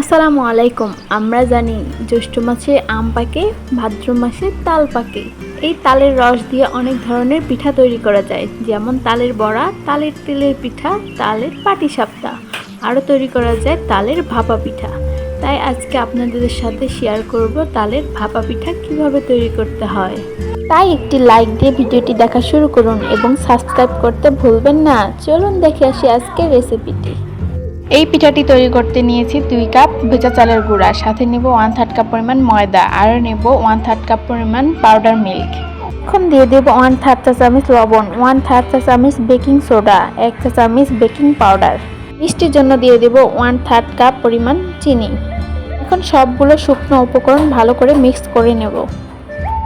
আসসালামু আলাইকুম। আমরা জানি জ্যৈষ্ঠ মাসে আম পাকে, ভাদ্র মাসে তাল পাকে। এই তালের রস দিয়ে অনেক ধরনের পিঠা তৈরি করা যায়, যেমন তালের বড়া, তালের তেলের পিঠা, তালের পাটিসাপটা। আরও তৈরি করা যায় তালের ভাপা পিঠা। তাই আজকে আপনাদের সাথে শেয়ার করব তালের ভাপা পিঠা কীভাবে তৈরি করতে হয়। তাই একটি লাইক দিয়ে ভিডিওটি দেখা শুরু করুন এবং সাবস্ক্রাইব করতে ভুলবেন না। চলুন দেখে আসি আজকের রেসিপিটি এই পিঠাটি তৈরি করতে নিয়েছি দুই কাপ ভেজা চালের গুঁড়া, সাথে নেব ওয়ান থার্ড কাপ পরিমাণ ময়দা আর নেব ওয়ান থার্ড কাপ পরিমাণ পাউডার মিল্ক এখন দিয়ে দেবো ওয়ান থার্ড চা চামচ লবণ ওয়ান থার্ড চা চামচ বেকিং সোডা এক চা চামচ বেকিং পাউডার মিষ্টির জন্য দিয়ে দেবো ওয়ান থার্ড কাপ পরিমাণ চিনি। এখন সবগুলো শুকনো উপকরণ ভালো করে মিক্স করে নেব।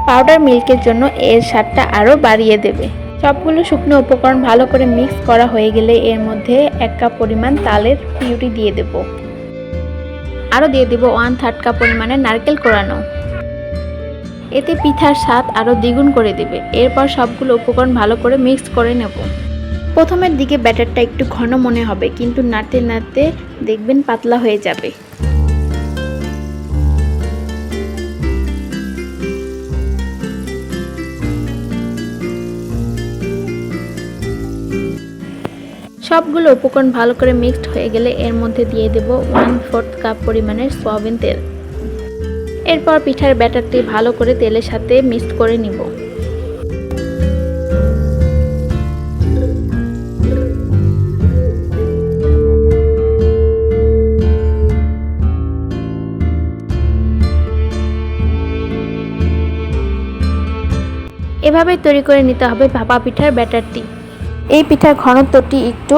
পাউডার মিল্কের জন্য এর স্বাদটা আরও বাড়িয়ে দেবে। সবগুলো শুকনো উপকরণ ভালো করে মিক্স করা হয়ে গেলে এর মধ্যে এক কাপ পরিমাণ তালের পিউরি দিয়ে দেব। আরও দিয়ে দেবো ওয়ান থার্ড কাপ পরিমাণে নারকেল কোরানো। এতে পিঠার স্বাদ আরও দ্বিগুণ করে দেবে। এরপর সবগুলো উপকরণ ভালো করে মিক্স করে নেব। প্রথমের দিকে ব্যাটারটা একটু ঘন মনে হবে, কিন্তু নাড়তে নাড়তে দেখবেন পাতলা হয়ে যাবে। সবগুলো উপকরণ ভালো করে মিক্সড হয়ে গেলে এর মধ্যে দিয়ে দেব ওয়ান ফোর্থ কাপ পরিমাণের সয়াবিন তেল। এরপর পিঠার ব্যাটারটি ভালো করে তেলের সাথে মিক্সড করে নিব। এভাবে তৈরি করে নিতে হবে ভাপা পিঠার ব্যাটারটি। এই পিঠার ঘনত্বটি একটু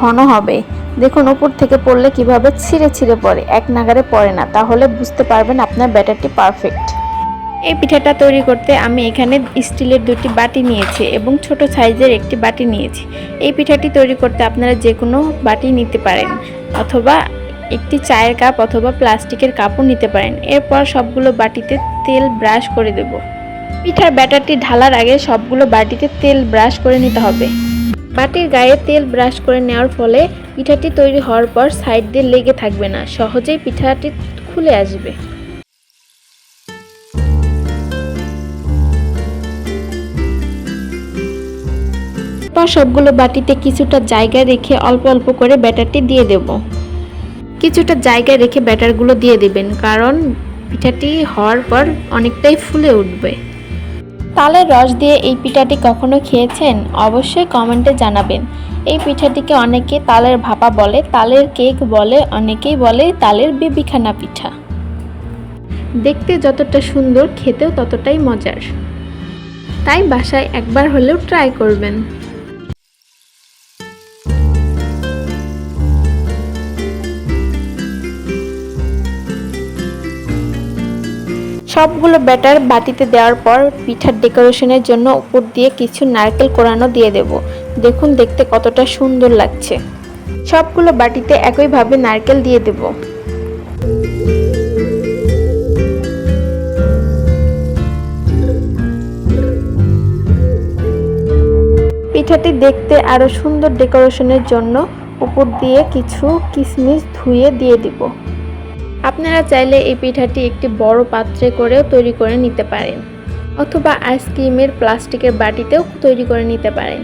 ঘন হবে। দেখুন, উপর থেকে পড়লে কীভাবে ছিঁড়ে ছিঁড়ে পড়ে, এক নাগারে পড়ে না। তাহলে বুঝতে পারবেন আপনার ব্যাটারটি পারফেক্ট। এই পিঠাটা তৈরি করতে আমি এখানে স্টিলের দুটি বাটি নিয়েছি এবং ছোট সাইজের একটি বাটি নিয়েছি। এই পিঠাটি তৈরি করতে আপনারা যে কোনো বাটি নিতে পারেন অথবা একটি চায়ের কাপ অথবা প্লাস্টিকের কাপও নিতে পারেন। এরপর সবগুলো বাটিতে তেল ব্রাশ করে দেব। পিঠার ব্যাটারটি ঢালার আগে সবগুলো বাটিতে তেল ব্রাশ করে নিতে হবে। বাটির গায়ে তেল ব্রাশ করে নেওয়ার ফলে পিঠাটি তৈরি হওয়ার পর সাইড দিয়ে লেগে থাকবে না, সহজেই পিঠাটি খুলে আসবে। এরপর সবগুলো বাটিতে কিছুটা জায়গা রেখে অল্প অল্প করে ব্যাটারটি দিয়ে দেব। কিছুটা জায়গা রেখে ব্যাটারগুলো দিয়ে দেবেন, কারণ পিঠাটি হওয়ার পর অনেকটাই ফুলে উঠবে। তালের রস দিয়ে এই পিঠাটি কখনো খেয়েছেন? অবশ্যই কমেন্টে জানাবেন। এই পিঠাটিকে অনেকে তালের ভাপা বলে, তালের কেক বলে, অনেকেই বলে তালের বিবিখানা পিঠা। দেখতে যতটা সুন্দর, খেতেও ততটাই মজার। তাই বাসায় একবার হলেও ট্রাই করবেন। সবগুলো ব্যাটার বাটিতে দেওয়ার পর পিঠার ডেকোরেশনের জন্য উপর দিয়ে কিছু নারকেল কোরানো দিয়ে দেব। দেখুন দেখতে কতটা সুন্দর লাগছে। সবগুলো বাটিতে একইভাবে নারকেল দিয়ে দেব। পিঠাটি দেখতে আরও সুন্দর ডেকোরেশনের জন্য উপর দিয়ে কিছু কিশমিশ ধুয়ে দিয়ে দিব। আপনারা চাইলে এই পিঠাটি একটি বড় পাত্রে করেও তৈরি করে নিতে পারেন, অথবা আইসক্রিমের প্লাস্টিকের বাটিতেও তৈরি করে নিতে পারেন।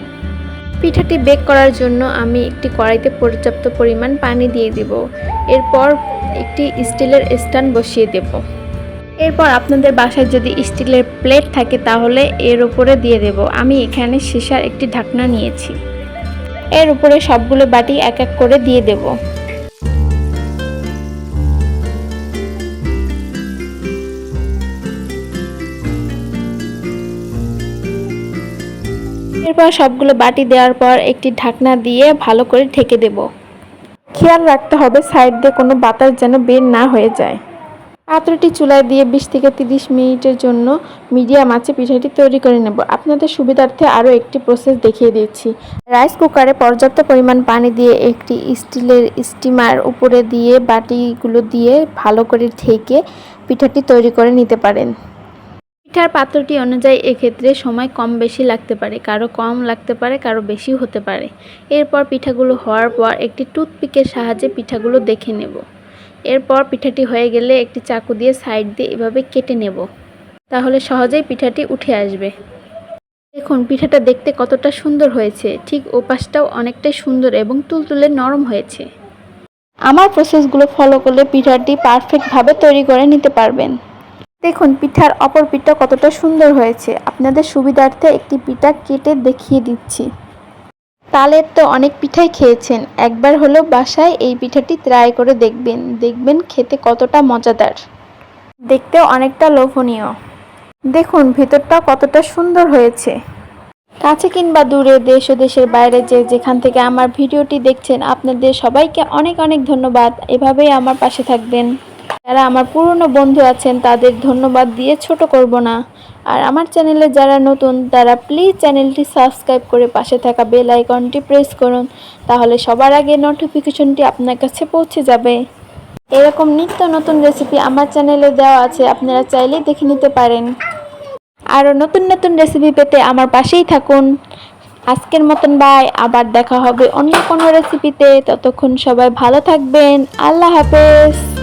পিঠাটি বেক করার জন্য আমি একটি কড়াইতে পর্যাপ্ত পরিমাণ পানি দিয়ে দেব। এরপর একটি স্টিলের স্ট্যান্ড বসিয়ে দেব। এরপর আপনাদের বাসায় যদি স্টিলের প্লেট থাকে তাহলে এর উপরে দিয়ে দেব। আমি এখানে সীসার একটি ঢাকনা নিয়েছি। এর উপরে সবগুলো বাটি এক এক করে দিয়ে দেবো। এরপর সবগুলো বাটি দেওয়ার পর একটি ঢাকনা দিয়ে ভালো করে ঢেকে দেব। খেয়াল রাখতে হবে সাইড দিয়ে কোনো বাতাস যেন বের না হয়ে যায়। পাত্রটি চুলায় দিয়ে বিশ থেকে তিরিশ মিনিটের জন্য মিডিয়াম আঁচে পিঠাটি তৈরি করে নেব। আপনাদের সুবিধার্থে আরও একটি প্রসেস দেখিয়ে দিচ্ছি। রাইস কুকারে পর্যাপ্ত পরিমাণ পানি দিয়ে একটি স্টিলের স্টিমার উপরে দিয়ে বাটিগুলো দিয়ে ভালো করে ঢেকে পিঠাটি তৈরি করে নিতে পারেন। পিঠার পাত্রটি অনুযায়ী এক্ষেত্রে সময় কম বেশি লাগতে পারে, কারও কম লাগতে পারে, কারও বেশি হতে পারে। এরপর পিঠাগুলো হওয়ার পর একটি টুথপিকের সাহায্যে পিঠাগুলো দেখে নেব। এরপর পিঠাটি হয়ে গেলে একটি চাকু দিয়ে সাইড দিয়ে এভাবে কেটে নেব। তাহলে সহজেই পিঠাটি উঠে আসবে। দেখুন, পিঠাটা দেখতে কতটা সুন্দর হয়েছে। ঠিক ওপাশটাও অনেকটাই সুন্দর এবং তুলতুলে নরম হয়েছে। আমার প্রসেসগুলো ফলো করলে পিঠাটি পারফেক্টভাবে তৈরি করে নিতে পারবেন। দেখুন, পিঠার অপর পিঠটা কতটা সুন্দর হয়েছে। আপনাদের সুবিধার্থে একটি পিঠা কেটে দেখিয়ে দিচ্ছি। তালের তো অনেক পিঠাই খেয়েছেন। একবার হলেও বাসায় এই পিঠাটি ট্রাই করে দেখবেন। দেখবেন খেতে কতটা মজাদার। দেখতেও অনেকটা লোভনীয়। দেখুন ভেতরটা কতটা সুন্দর হয়েছে। কাছে কিংবা দূরে, দেশ ও দেশের বাইরে যে যেখান থেকে আমার ভিডিওটি দেখছেন, আপনাদের সবাইকে অনেক অনেক ধন্যবাদ। এভাবেই আমার পাশে থাকবেন। যারা আমার পুরনো বন্ধু আছেন, তাদের ধন্যবাদ দিয়ে ছোট করব না। আর আমার চ্যানেলে যারা নতুন, তারা প্লিজ চ্যানেলটি সাবস্ক্রাইব করে পাশে থাকা বেল আইকনটি প্রেস করুন, তাহলে সবার আগে নোটিফিকেশনটি আপনার কাছে পৌঁছে যাবে। এরকম নিত্য নতুন রেসিপি আমার চ্যানেলে দেওয়া আছে, আপনারা চাইলেই দেখে নিতে পারেন। আরও নতুন নতুন রেসিপি পেতে আমার পাশেই থাকুন। আজকের মতন বাই, আবার দেখা হবে অন্য কোনো রেসিপিতে। ততক্ষণ সবাই ভালো থাকবেন। আল্লাহ হাফেজ।